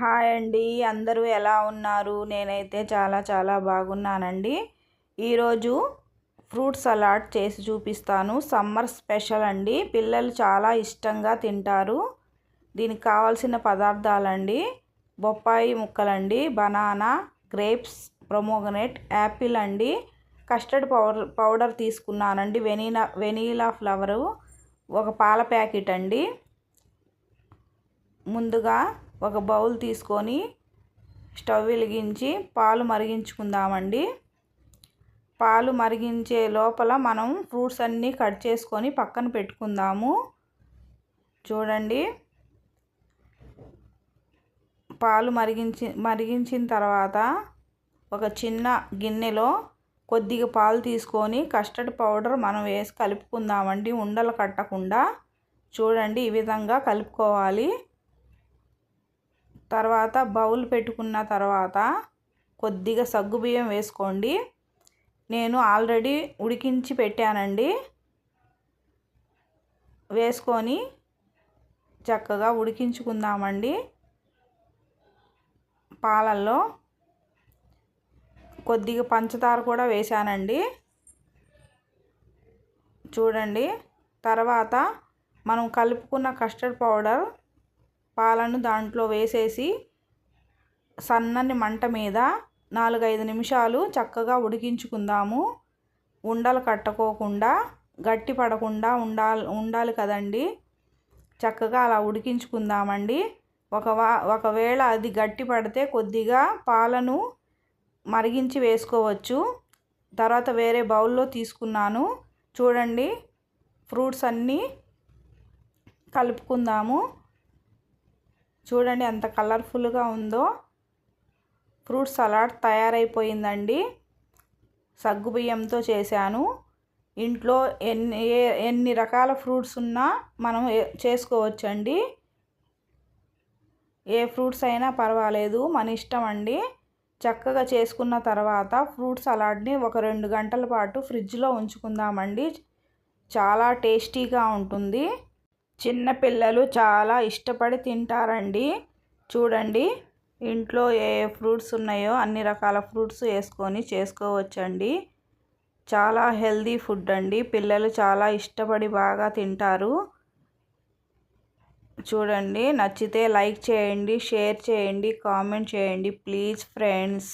Hi అండి. అందరూ ఎలా ఉన్నారు? నేనైతే చాలా చాలా బాగున్నానండి. ఈరోజు ఫ్రూట్ సలాడ్ చేసి చూపిస్తాను. సమ్మర్ స్పెషల్ అండి. పిల్లలు చాలా ఇష్టంగా తింటారు. దీనికి కావాల్సిన పదార్థాలండి. బొప్పాయి ముక్కలండి బనానా గ్రేప్స్ ప్రొమోగనేట్ యాపిల్ అండి. కస్టర్డ్ పౌడర్ పౌడర్ తీసుకున్నానండి. వెనీలా వెనీలా ఫ్లవరు ఒక పాల ప్యాకెట్ అండి. ముందుగా ఒక బౌల్ తీసుకొని స్టవ్ వెలిగించి పాలు మరిగించుకుందామండి. పాలు మరిగించే లోపల మనం ఫ్రూట్స్ అన్నీ కట్ చేసుకొని పక్కన పెట్టుకుందాము. చూడండి. పాలు మరిగించి మరిగించిన తర్వాత ఒక చిన్న గిన్నెలో కొద్దిగా పాలు తీసుకొని కస్టర్డ్ పౌడర్ మనం వేసి కలుపుకుందామండి. ఉండలు కట్టకుండా. చూడండి ఈ విధంగా కలుపుకోవాలి. తర్వాత బౌల్ పెట్టుకున్న తర్వాత కొద్దిగా సగ్గుబియ్యం వేసుకోండి. నేను ఆల్రెడీ ఉడికించి పెట్టానండి. వేసుకొని చక్కగా ఉడికించుకుందామండి. పాలల్లో కొద్దిగా పంచదార కూడా వేసానండి చూడండి. తర్వాత మనం కలుపుకున్న కస్టర్డ్ పౌడర్ పాలను దాంట్లో వేసేసి సన్నని మంట మీద నాలుగైదు నిమిషాలు చక్కగా ఉడికించుకుందాము. ఉండలు కట్టుకోకుండా గట్టి పడకుండా ఉండాలి ఉండాలి కదండి. చక్కగా అలా ఉడికించుకుందామండి. ఒక ఒకవేళ అది గట్టి పడితే కొద్దిగా పాలను మరిగించి వేసుకోవచ్చు. తర్వాత వేరే బౌల్లో తీసుకున్నాను. చూడండి ఫ్రూట్స్ అన్నీ కలుపుకుందాము. చూడండి ఎంత కలర్ఫుల్గా ఉందో. ఫ్రూట్ సలాడ్ తయారైపోయిందండి. సగ్గుబియ్యంతో చేశాను. ఇంట్లో ఎన్ని ఎన్ని రకాల ఫ్రూట్స్ ఉన్నా మనం చేసుకోవచ్చండి. ఏ ఫ్రూట్స్ అయినా పర్వాలేదు మన ఇష్టం అండి. చక్కగా చేసుకున్న తర్వాత ఫ్రూట్ సలాడ్ని ఒక రెండు గంటల పాటు ఫ్రిడ్జ్లో ఉంచుకుందామండి. చాలా టేస్టీగా ఉంటుంది. చిన్నపిల్లలు చాలా ఇష్టపడి తింటారండి. చూడండి ఇంట్లో ఏ ఫ్రూట్స్ ఉన్నాయో అన్ని రకాల ఫ్రూట్స్ వేసుకొని చేసుకోవచ్చండి. చాలా హెల్దీ ఫుడ్ అండి. పిల్లలు చాలా ఇష్టపడి బాగా తింటారు. చూడండి నచ్చితే లైక్ చేయండి షేర్ చేయండి కామెంట్ చేయండి. Please friends.